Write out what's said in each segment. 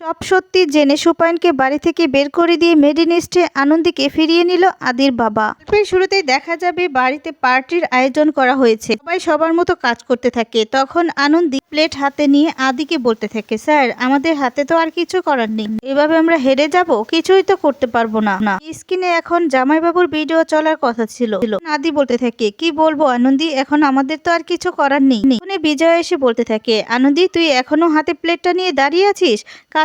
সব সত্যি জেনে সুপায়নকে বাড়ি থেকে বের করে দিয়ে মেডিনিস্টে আনন্দীকে ফিরিয়ে নিল আদির বাবা। গল্পের শুরুতেই দেখা যাবে বাড়িতে পার্টির আয়োজন করা হয়েছে। সবাই সবার মতো কাজ করতে থাকে। তখন আনন্দী প্লেট হাতে নিয়ে আদিকে বলতে থাকে, স্যার, আমাদের হাতে তো আর কিছু করার নেই। এভাবে আমরা হেরে যাব? কিছুই তো করতে পারব না। না, স্ক্রিনে এখন জামাইবাবুর ভিডিও চলার কথা ছিল। আদি বলতে থাকে, কি বলব আনন্দী, এখন আমাদের তো আর কিছু করার নেই। বিজয় এসে বলতে থাকে, আনন্দী, তুই এখনও হাতে প্লেটটা নিয়ে দাঁড়িয়ে আছিস?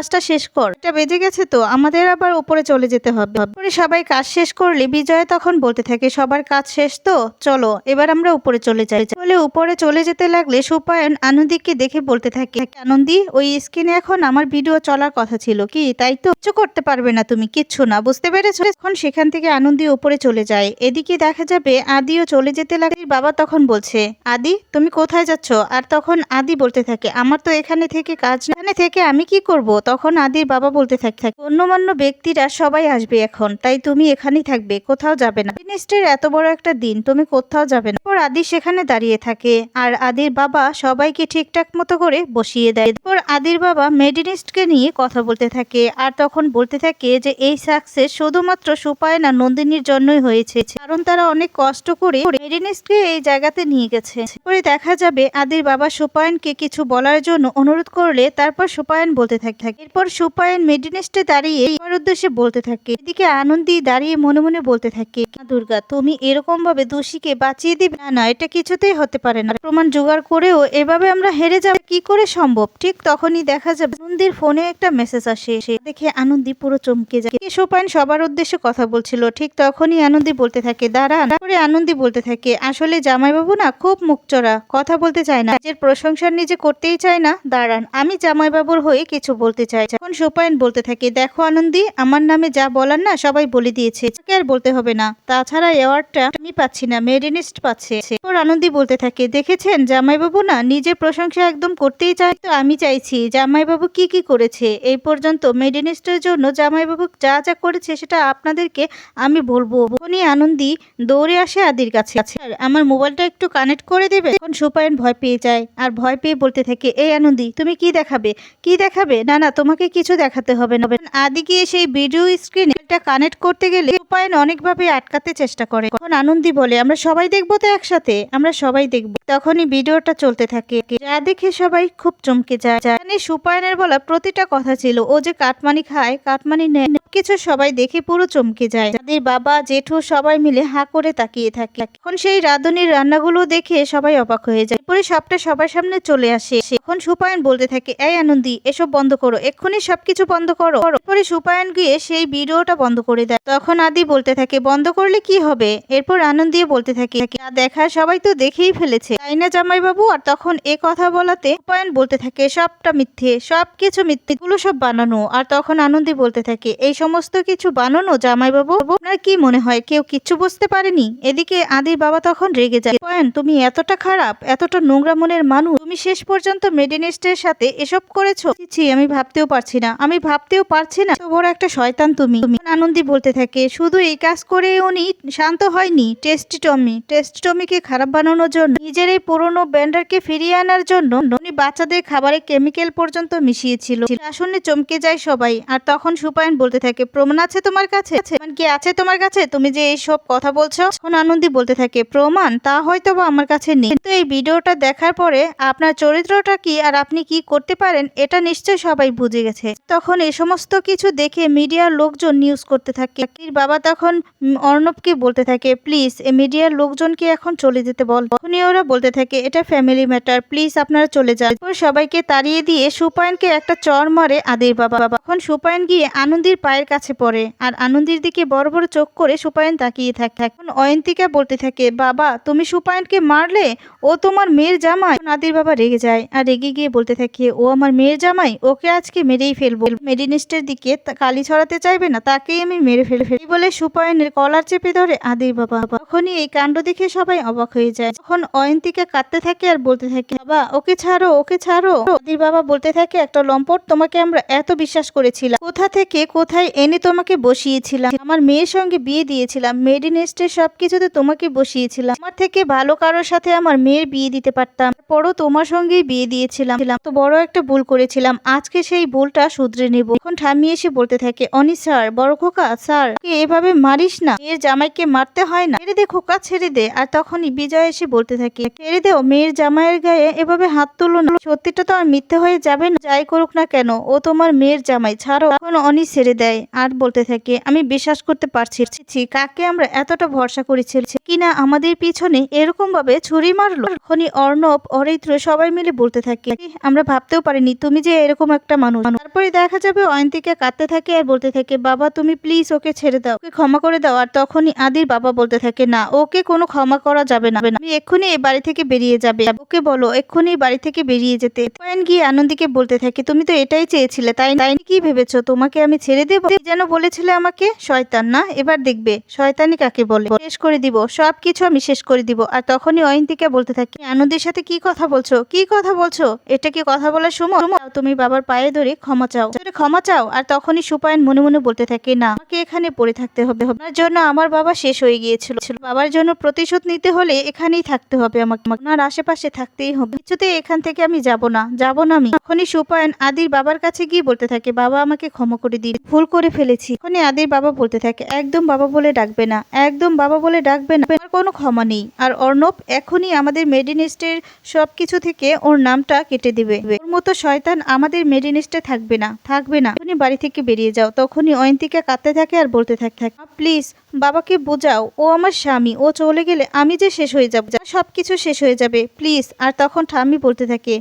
কাজটা শেষ কর। এটা বেজে গেছে তো, আমাদের আবার উপরে চলে যেতে হবে। পরে সবাই কাজ শেষ করলে বিজয় তখন বলতে থাকে, সবার কাজ শেষ তো? চলো, এবার আমরা উপরে চলে যাই। বলে উপরে চলে যেতে লাগলে সুপায়ন আনন্দীকে দেখে বলতে থাকে আনন্দী? ওই স্ক্রিনে এখন আমার ভিডিও চলার কথা ছিল কি? তাই তো কিছু করতে পারবে না তুমি, কিচ্ছু না, বুঝতে পেরেছ? এখন সেখান থেকে আনন্দী উপরে চলে যায়। এদিকে দেখা যাবে আদিও চলে যেতে লাগে বাবা তখন বলছে, আদি, তুমি কোথায় যাচ্ছ? আর তখন আদি বলতে থাকে, আমার তো এখানে থেকে কাজ, এখানে থেকে আমি কি করব? তখন আদির বাবা বলতে থাকে থাকে, অন্যমান্য ব্যক্তিরা সবাই আসবে এখন, তাই তুমি এখানেই থাকবে, কোথাও যাবে না। মিনিস্টের এত বড় একটা দিন, তুমি কোথাও যাবে না। পর আদি সেখানে দাঁড়িয়ে থাকে, আর আদির বাবা সবাইকে ঠিকঠাক মতো করে বসিয়ে দেয়। এরপর আদির বাবা মেডিনিস্টকে নিয়ে কথা বলতে থাকে, আর তখন বলতে থাকে যে, এই সাকসেস শুধুমাত্র সুপায়ন নন্দিনীর জন্যই হয়েছে। কারণ তারা অনেক কষ্ট করে মেডিনিস্টকে এই জায়গাতে নিয়ে গেছে। পরে দেখা যাবে আদির বাবা সুপায়নকে কিছু বলার জন্য অনুরোধ করলে তারপর সুপায়ন বলতে থাকে। এরপর সুপায়ন মেডিনিস্টে দাঁড়িয়ে আমার উদ্দেশ্যে বলতে থাকে। এদিকে আনন্দী দাঁড়িয়ে মনে মনে বলতে থাকে দুর্গা, তুমি এরকম ভাবে দোষীকে বাঁচিয়ে দিবে? না না, এটা কিছুতেই হতে পারে না। প্রমাণ জোগাড় করেও এভাবে আমরা হেরে যাব কি করে সম্ভব? ঠিক তখনই দেখা যাবে আনন্দির ফোনে একটা মেসেজ আসে। দেখে আনন্দি পুরো চমকে যায়। সোপায়ন সবার উদ্দেশ্যে কথা বলছিল। ঠিক তখনই আনন্দি বলতে থাকে দাঁড়ান, তারপরে আনন্দি বলতে থাকে, আসলে জামাইবাবু না খুব মুখচোরা, কথা বলতে চায় না, নিজের প্রশংসা নিজে করতেই চায় না। দাঁড়ান, আমি জামাইবাবুর হয়ে কিছু বলতে চাই। এখন সোপায়ন বলতে থাকে, দেখো আনন্দি, আমার নামে যা বলার না সবাই বলে দিয়েছে আর বলতে হবে না। তাছাড়া অ্যাওয়ার্ডটা আমি পাচ্ছি না মেরিনিস্ট পাচ্ছে। ওর আনন্দি বলতে থাকে, দেখেছেন, জামাইবাবু না নিজের প্রশংসা একদম করতেই চায়, তো আমি চাইছি, জামাইবাবু কি কি করেছে? এই পর্যন্ত মেডিনিস্টের জন্য জামাইবাবু যা যা করেছে সেটা আপনাদেরকে আমি বলব। উনি আনন্দি দৌড়ে আসে আদির কাছে। আর আমার মোবাইলটা একটু কানেক্ট করে দেবে? এখন সুপায়ন ভয় পেয়ে যায় আর ভয় পেয়ে বলতে থাকে, এই আনন্দি, তুমি কি দেখাবে? কি দেখাবে? না না, তোমাকে কিছু দেখাতে হবে না। আদি গিয়ে সেই ভিডিও স্ক্রিনে এটা কানেক্ট করতে গেলে সুপায়ন অনেকভাবে আটকাতে চেষ্টা করে। তখন আনন্দি বলে, আমরা সবাই দেখব তো একসাথে? আমরা সবাই দেখব। তখনই ভিডিওটা চলতে থাকে। যা দেখে সবাই খুব চমকে যায়। জানি সুপায়নের বলা প্রতিটা কথা ছিল। ও যে কাটমানি খায় কাটমানি নেয় কিছু সবাই দেখে পুরো চমকে যায়। তাদের বাবা, জেঠু সবাই মিলে হা করে তাকিয়ে থাকে। এখন সেই রাঁধুনির রান্নাগুলো দেখে সবাই অবাক হয়ে যায়। পরে সবটা সবার সামনে চলে আসে। এখন সুপায়ন বলতে থাকে, এই আনন্দি, এসব বন্ধ করো। এক্ষুনি সবকিছু বন্ধ করো। পরে সুপায়ন গিয়ে সেই ভিডিওটা বন্ধ করে দেয়। তখন আদি বলতে থাকে, বন্ধ করলে কি হবে? এরপর আনন্দ দিয়ে বলতে থাকে দেখা সবাই তো দেখেই ফেলেছে। তাই না জামাইবাবু, আর তখন এ কথা বলাতে সুপায়ন বলতে থাকে, সবটা মিথ্যে সব কিছু মিথ্যে গুলো সব বানানো। আর তখন আনন্দি বলতে থাকে, এই সমস্ত কিছু বানানো জামাইবাবু, আপনার কি মনে হয়, কেউ কিচ্ছু বুঝতে পারেনি? এদিকে আদির বাবা তখন রেগে যায় পয়েন তুমি এতটা খারাপ, এতটা নোংরা মনের মানুষ, তুমি শেষ পর্যন্ত মেডিনিস্টের সাথে এসব করেছ? আমি ভাবতেও পারছি না, আমি ভাবতেও পারছি না বড় একটা শয়তান তুমি। আনন্দি বলতে থাকে, শুধু এই কাজ করে উনি শান্ত হয়নি, টেস্টি টমি, টেস্টি টমিকে খারাপ বানানোর জন্য নিজের এই পুরনো ব্যান্ডারকে ফিরিয়ে আনার জন্য উনি বাচ্চাদের খাবারে কেমিক্যাল পর্যন্ত মিশিয়েছিল। আসলে চমকে যায় সবাই, আর তখন সুপায়ন বলতে থাকে, প্রমাণ আছে তোমার কাছে? কি আছে তোমার কাছে? তুমি যে এইসব কথা বলছো, তখন আনন্দি বলতে থাকে, প্রমাণ? তা হয়তো বা আমার কাছে নেই। কিন্তু এই ভিডিওটা দেখার পরে আপনার চরিত্রটা কি আর আপনি কি করতে পারেন, এটা নিশ্চয়ই সবাই বুঝে গেছে। তখন এ সমস্ত কিছু দেখে মিডিয়ার লোকজন নিউজ করতে থাকে। এর বাবা তখন অর্ণবকে বলতে থাকে, প্লিজ এই মিডিয়ার লোকজনকে এখন চলে যেতে বল। তখনই ওরা বলতে থাকে, এটা ফ্যামিলি ম্যাটার প্লিজ আপনারা চলে যান। সবাইকে তাড়িয়ে দিয়ে সুপায়নকে একটা চর মারে আদির বাবা। বাবা তখন সুপায়ন গিয়ে আনন্দির পায়ের কাছে পড়ে আর আনন্দির দিকে বড় বড় চোখ করে সুপায়ন তাকিয়ে থাকে। এখন অয়ন্তিকা বলতে থাকে, বাবা, তুমি সুপায়নকে মারলে ও তোমার মেয়ের জামাই? আদির বাবা রেগে যায় আর রেগে গিয়ে বলতে থাকে, ও আমার মেয়ের জামাই, ওকে আজকে মেরেই ফেলব। মেডিনিস্টের দিকে কালি ছড়াতে চাইবে না, তাকেই আমি মেরে ফেলে ফেলি বলে সুপায়নের কলার চেপে ধরে আদির বাবা। তখনই এই কাণ্ড দেখে সবাই অবাক হয়ে যায়। তখন অয়ন্তিকা কাঁদতে থাকে আর বলতে থাকে, বাবা, ওকে ছাড়ো ওকে ছাড়ো। আদির বাবা বলতে থাকে, একটা লম্পট তোমাকে আমরা এত বিশ্বাস করেছিলাম। কোথা থেকে কোথায় এনে তোমাকে বসিয়েছিলাম? আমার মেয়ের সঙ্গে বিয়ে দিয়েছিলাম। মেডিনেস্টের সবকিছুতে তোমাকে বসিয়েছিলাম। আমার থেকে ভালো কারোর সাথে আমার মেয়ের বিয়ে দিতে পারতাম। পরও তোমার সঙ্গেই বিয়ে দিয়েছিলাম। ছিলাম তো বড় একটা ভুল করেছিলাম। আজকে সেই ভুলটা শুধরে নেব। এখন ঠাম্মি এসে বলতে থাকে, অনি স্যার, বড় খোকা, স্যার এভাবে মারিস না। মেয়ের জামাইকে মারতে হয় না। ছেড়ে দে খোকা, ছেড়ে দে। আর তখনই বিজয় এসে বলতে থাকে ছেড়ে দেও, মেয়ের জামাইয়ের গায়ে এভাবে হাত তুলো না। সত্যিটা তো আর মিথ্যে হয়ে যাবে না। যাই করুক না কেন, ও তোমার মেয়ের জামাই। ছাড়ো, এখন অনি ছেড়ে দেয়। আর বলতে থাকে, আমি বিশ্বাস করতে পারছি কাকে আমরা এতটা ভরসা করেছি? কিনা আমাদের পিছনে এরকম ভাবে ছুরি মারলো? খনি, অর্ণব, অরিত্র সবাই মিলে বলতে থাকে আমরা ভাবতেও পারিনি তুমি যে এরকম একটা মানুষ। তারপরে দেখা যাবে অয়ন্তিকে কাঁদতে থাকে আর বলতে থাকে, বাবা, তুমি প্লিজ ওকে ছেড়ে দাও, ওকে ক্ষমা করে দাও। আর তখনই আদির বাবা বলতে থাকে, না, ওকে কোনো ক্ষমা করা যাবে না। আমি এক্ষুনি এই বাড়ি থেকে বেরিয়ে যাবে। ওকে বলো, এক্ষুনি বাড়ি থেকে বেরিয়ে যেতে। পয়েন গিয়ে আনন্দীকে বলতে থাকে, তুমি তো এটাই চেয়েছিলে, তাই তাই কি ভেবেছো? তোমাকে আমি ছেড়ে দেবো? যেন বলেছিলে আমাকে, শয়তান, না? এবার দেখবে, শয়তানি কাকে বলে? শেষ করে দিব সব কিছু আমি শেষ করে দিব। আর তখনই অয়ন্তিকা বলতে থাকি, আনন্দের সাথে কি কথা বলছো? কি কথা বলছো? এটা কি কথা বলার সময়? তুমি বাবার পায়ে ধরে ক্ষমা চাও। ক্ষমা চাও? আর তখনই সুপায়ন মনে মনে বলতে থাকে, না, আমাকে এখানে পড়ে থাকতে হবে। আপনার জন্য আমার বাবা শেষ হয়ে গিয়েছিল। বাবার জন্য প্রতিশোধ নিতে হলে এখানেই থাকতে হবে আমাকে। আপনার আশেপাশে থাকতেই হবে। কিছুতে এখান থেকে আমি যাব না। যাব না আমি। তখনই সুপায়ন আদির বাবার কাছে গিয়ে বলতে থাকে, বাবা আমাকে ক্ষমা করে দিন। ভুল করে ফেলেছি। তখনই আদির বাবা বলতে থাকে, একদম বাবা বলে ডাকবে না। একদম বাবা বলে ডাকবে না। আর কোনো ক্ষমা নেই। আর অর্ণব এখনই আমাদের মেডিনিস্টের সবকিছু থেকে ওর নামটা কেটে দিবে। ওর মতো শয়তান আমাদের মেডিনিস্টে থাকবে না। থাকবে না। তুমি বাড়ি থেকে বেরিয়ে যাও, তখনই অয়ন্তিকা কাঁদতে থাকে আর বলতে থাকে প্লিজ বাবাকে বোঝাও। ও আমার স্বামী। ও চলে গেলে আমি যে শেষ হয়ে যাব। সব কিছু শেষ হয়ে যাবে। প্লিজ, আর তখন ঠাম্মি বলতে থাকে,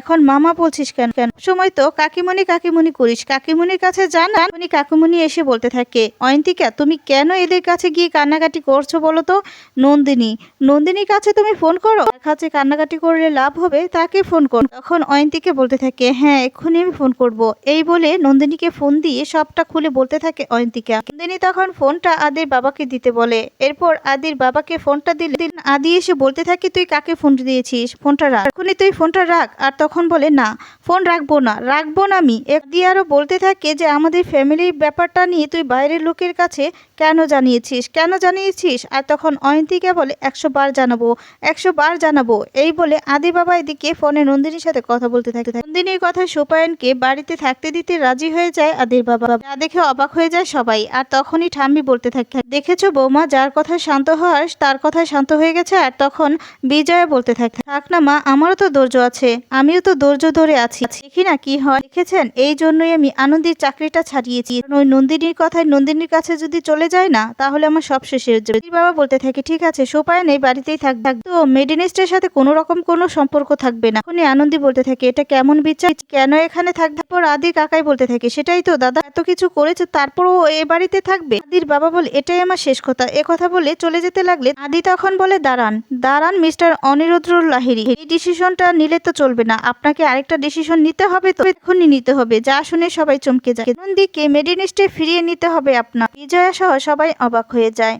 এখন মামা বলছিস কেন? কেন? সময় তো কাকিমণি কাকিমণি করিস। কাকিমণির কাছে আর উনি কাকিমণি এসে বলতে থাকে, অয়ন্তিকা, তুমি কেন এদের কাছে গিয়ে কান্নাকাটি করছ বলো তো? নন্দিনী, নন্দিনীর কাছে তুমি ফোন করো। কাছে কান্নাকাটি করলে লাভ হবে তাকে ফোন করো। তখন অয়ন্তিকে বলতে থাকে হ্যাঁ এক্ষুনি আমি ফোন করব। এই বলে নন্দিনীকে ফোন দিয়ে সবটা খুলে বলতে থাকে অয়ন্তিকা। নন্দিনী তখন ফোনটা আদির বাবাকে দিতে বলে। এরপর আদির বাবাকে ফোনটা দিলে, আদি এসে বলতে থাকে তুই কাকে ফোন দিয়েছিস? ফোনটা রাখ। এখনই তুই ফোনটা রাখ, আর তখন বলে, না ফোন রাখব না রাখব না আমি। একদি আরও বলতে থাকে যে, আমাদের ফ্যামিলির ব্যাপারটা নিয়ে তুই বাইরের লোকের কাছে কেন জানিয়েছিস? কেন জানিয়েছিস? আর তখন অয়ন্তিকা বলে, একশো বার জানাব, একশো বার জানাব। এই বলে আদি বাবা এদিকে ফোনে নন্দিনীর সাথে কথা বলতে থাকে। নন্দিনীর কথা সুপায়নকে বাড়িতে থাকতে দিতে রাজি হয়ে যায় আদির বাবা। যা দেখে অবাক হয়ে যায় সবাই, আর তখনই ঠাম্মি বলতে থাকে, দেখেছ বৌমা, যার কথা শান্ত হওয়ার, তার কথায় শান্ত হয়ে গেছে? আর তখন বিজয়া বলতে থাকে, থাক না মা, আমারও তো ধৈর্য আছে, আমিও তো ধৈর্য ধরে আছি। দেখি না কি হয়। দেখেছেন? এই জন্যই আমি আনন্দের চাকরিটা ছাড়িয়েছি। ওই নন্দিনীর কথায় নন্দিনীর কাছে যদি চলে যায় না, তাহলে আমার সব শেষ হয়ে যাবে। বাবা বলতে থাকে, ঠিক আছে, সোপায় নেই, বাড়িতেই থাক তো মেডিনিস্টের সাথে কোনো রকম কোনো সম্পর্ক থাকবে না। এখনই আনন্দি বলতে থাকে, এটা কেমন বিচার? কেন এখানে থাকবে তারপর আদি কাকাই বলতে থাকে, সেটাই তো, দাদা, এত কিছু করেছে, তারপরও এ বাড়িতে থাকবে? আদির বাবা বলে, এটাই আমার শেষ কথা। এ কথা বলে চলে যেতে লাগলে আদি তখন বলে, দাঁড়ান দাঁড়ান মিস্টার অনিরুদ্র লাহিরি এই ডিসিশনটা নিলে তো চলবে না। আপনাকে আরেকটা ডিসিশন নিতে হবে তো এখনই নিতে হবে। যা শুনে সবাই চমকে যায়। দিকে মেডিনিস্টে ফিরিয়ে নিতে হবে আপনার। বিজয়া সহ সবাই অবাক হয়ে যায়।